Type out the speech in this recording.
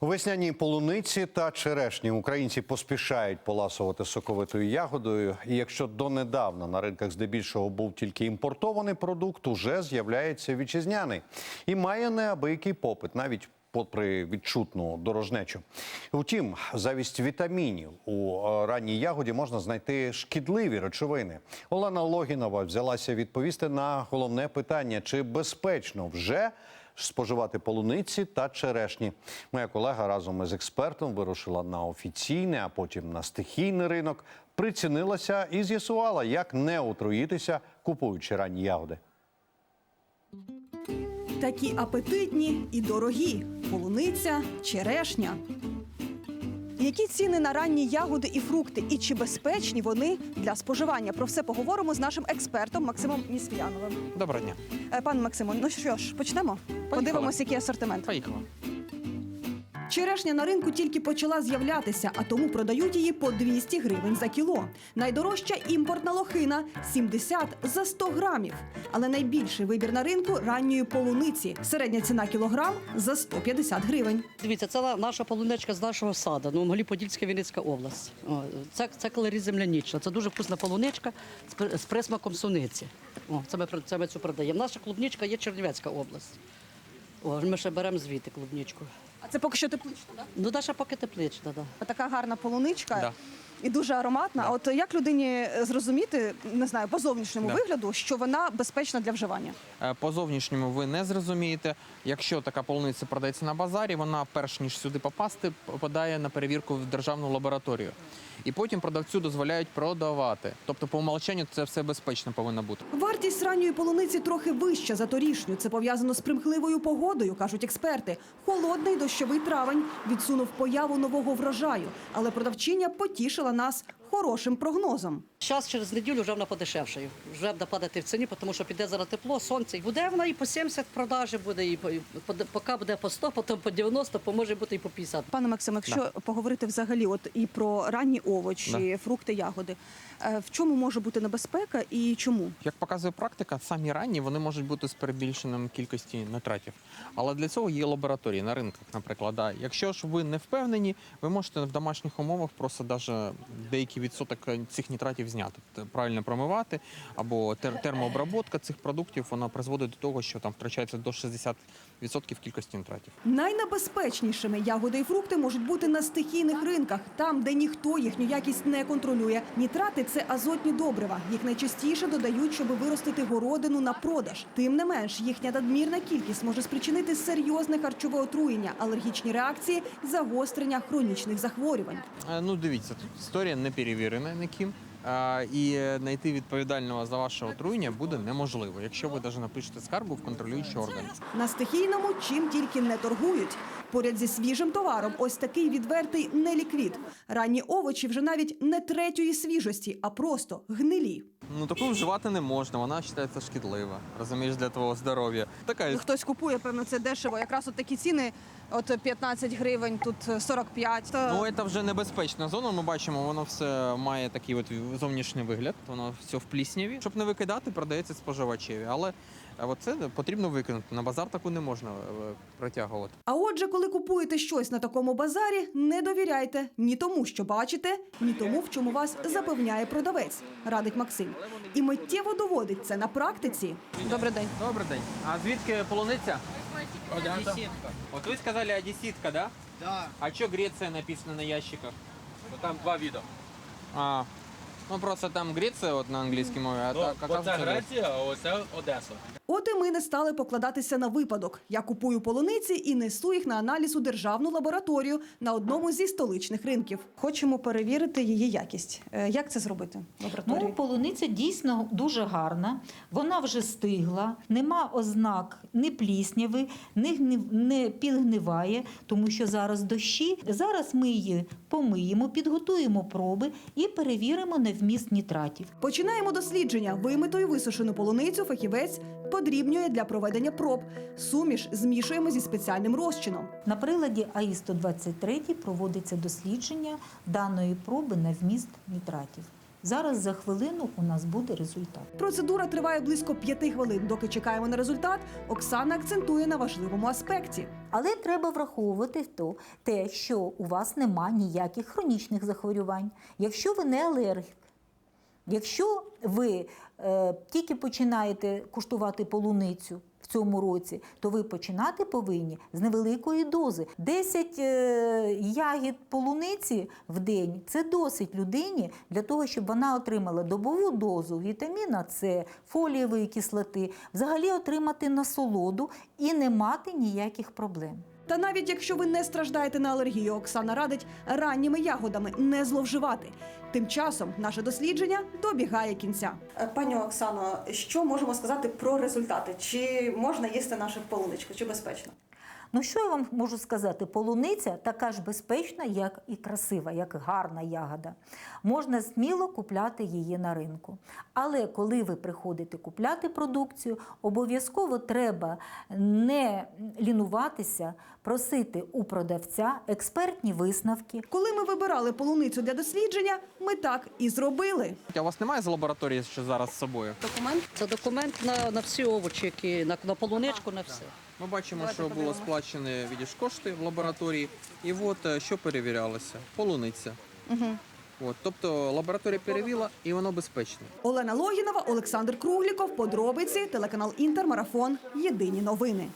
У весняній полуниці та черешні українці поспішають поласувати соковитою ягодою. І якщо донедавна на ринках здебільшого був тільки імпортований продукт, уже з'являється вітчизняний і має неабиякий попит, навіть попри відчутну дорожнечу. Втім, замість вітамінів у е, ранній ягоді можна знайти шкідливі речовини. Олена Логінова взялася відповісти на головне питання: чи безпечно вже споживати полуниці та черешні. Моя колега разом із експертом вирушила на офіційний, а потім на стихійний ринок, прицінилася і з'ясувала, як не отруїтися, купуючи ранні ягоди. Такі апетитні і дорогі полуниця, черешня. Які ціни на ранні ягоди і фрукти, і чи безпечні вони для споживання? Про все поговоримо з нашим експертом Максимом Місфіяновим. Доброго дня. пан Пане Максимо, ну що ж, почнемо? Подивимося, який асортимент. Поїхали. Черешня на ринку тільки почала з'являтися, а тому продають її по 200 гривень за кіло. Найдорожча імпортна лохина 70 за 100 грамів. Але найбільший вибір на ринку ранньої полуниці. Середня ціна кілограм за 150 гривень. Дивіться, це наша полуничка з нашого саду, ну, Могилі-Подільська, Вінницька область. Це, це калорій землянічна. Це дуже вкусна полуничка з присмаком суниці. О, це, ми, це ми цю продаємо. Наша клубничка є Чернівецька область. О, ми ще беремо звідти клубничку. А це поки що теплична, так? Ну, наша поки теплична, да. Така гарна полуничка. Да. І дуже ароматна. А от як людині зрозуміти, не знаю, по зовнішньому Да. вигляду, що вона безпечна для вживання? Е, По зовнішньому ви не зрозумієте. Якщо така полуниця продається на базарі, вона перш ніж сюди попасти, попадає на перевірку в державну лабораторію. І потім продавцю дозволяють продавати. Тобто, по умолчанню це все безпечно повинно бути. Вартість ранньої полуниці трохи вища за торішню. Це пов'язано з примхливою погодою, кажуть експерти. Холодний дощовий травень відсунув появу нового врожаю, але продавчиня потішила нас хорошим прогнозом. Зараз через неділю вже вона подешевшає. Вже буде падати в ціні, тому що піде зараз тепло, сонце. І буде вона і по 70 продажі буде, і по- поки буде по 100, потім по 90, поможе бути і по 50. Пане Максиме, якщо поговорити взагалі, от і про ранні овочі, фрукти, ягоди, е, в чому може бути небезпека і чому? Як показує практика, самі ранні вони можуть бути з перебільшенням кількості нитратів. Але для цього є лабораторії на ринках, наприклад. Да. Якщо ж ви не впевнені, ви можете в домашніх умовах просто даже деякий відсоток цих нітратів зняти. Правильно промивати або тер- термообработка цих продуктів вона призводить до того, що там втрачається до 60% кількості нітратів. Найнебезпечнішими ягоди і фрукти можуть бути на стихійних ринках, там, де ніхто їхню якість не контролює. Нітрати це азотні добрива. Їх найчастіше додають, щоб виростити городину на продаж. Тим не менш, їхня надмірна кількість може спричинити серйозне харчове отруєння, алергічні реакції, загострення хронічних захворювань. Е, Ну, дивіться, тут історія не перевірена ніким. І знайти відповідального за ваше отруєння буде неможливо, якщо ви навіть напишете скаргу в контролюючий орган. На стихійному чим тільки не торгують. Поряд зі свіжим товаром ось такий відвертий неліквід. Ранні овочі вже навіть не третьої свіжості, а просто гнилі. Ну таку вживати не можна, вона вважається шкідлива. Розумієш, для твого здоров'я. Така Ну, Хтось купує, певно, це дешево. Якраз от такі ціни, от 15 гривень, тут 45. То... ну це вже небезпечна зона. Ми бачимо, воно все має такий от зовнішній вигляд. Воно все в плісняві. Щоб не викидати, продається споживачеві. Але е, от це потрібно викинути. На базар таку не можна е, притягувати. А отже, коли купуєте щось на такому базарі, не довіряйте ні тому, що бачите, ні тому, в чому вас запевняє продавець, радить Максим. І миттєво доводить це на практиці. Добрий день. Добрий день. А звідки полуниця? Одеситка. От ви сказали одеситка, да? Да, А що Греція написано на ящиках? ну там два вида. А, ну просто там Греція от на англійській мові, а Ну, так оце оказується Греція. Греція, а оце Одеса. От ми не стали покладатися на випадок. Я купую полуниці і несу їх на аналіз у державну лабораторію на одному зі столичних ринків. Хочемо перевірити її якість. Е, Як це зробити? в лабораторії? Ну, полуниця дійсно дуже гарна. Вона вже стигла, нема ознак ні плісняви, ні не підгниває, тому що зараз дощі. Зараз ми її помиємо, підготуємо проби і перевіримо на вміст нітратів. Починаємо дослідження. Вимиту і висушену полуницю фахівець подрібнює для проведення проб. Суміш змішуємо зі спеціальним розчином. На приладі АІ-123 проводиться дослідження даної проби на вміст нітратів. Зараз за хвилину у нас буде результат. Процедура триває близько п'яти хвилин. Доки чекаємо на результат, Оксана акцентує на важливому аспекті. Але треба враховувати то, те, що у вас нема ніяких хронічних захворювань. Якщо ви не алергік, якщо ви е, тільки починаєте куштувати полуницю в цьому році, то ви починати повинні з невеликої дози. 10 е, ягід полуниці в день це досить людині для того, щоб вона отримала добову дозу вітаміна С, фолієвої кислоти, взагалі отримати насолоду і не мати ніяких проблем. Та навіть якщо ви не страждаєте на алергію, Оксана радить ранніми ягодами не зловживати. Тим часом наше дослідження добігає кінця. Е, Пані Оксано, що можемо сказати про результати? Чи можна їсти нашу полуничку, чи безпечно? Ну що я вам можу сказати? Полуниця така ж безпечна, як і красива, як гарна ягода. Можна сміло купляти її на ринку. Але коли ви приходите купляти продукцію, обов'язково треба не лінуватися, просити у продавця експертні висновки, Коли ми вибирали полуницю для дослідження, ми так і зробили. А у вас немає з лабораторії що зараз з собою? Документ? Це документ на, на всі овочі, які на, на полуничку, на все. Ми бачимо, що було сплачене відіж кошти в лабораторії, і от е, що перевірялося? Полуниця. Угу. От, тобто лабораторія перевіла, і воно безпечне. Олена Логінова, Олександр Кругліков. Подробиці телеканал Інтермарафон. Єдині новини.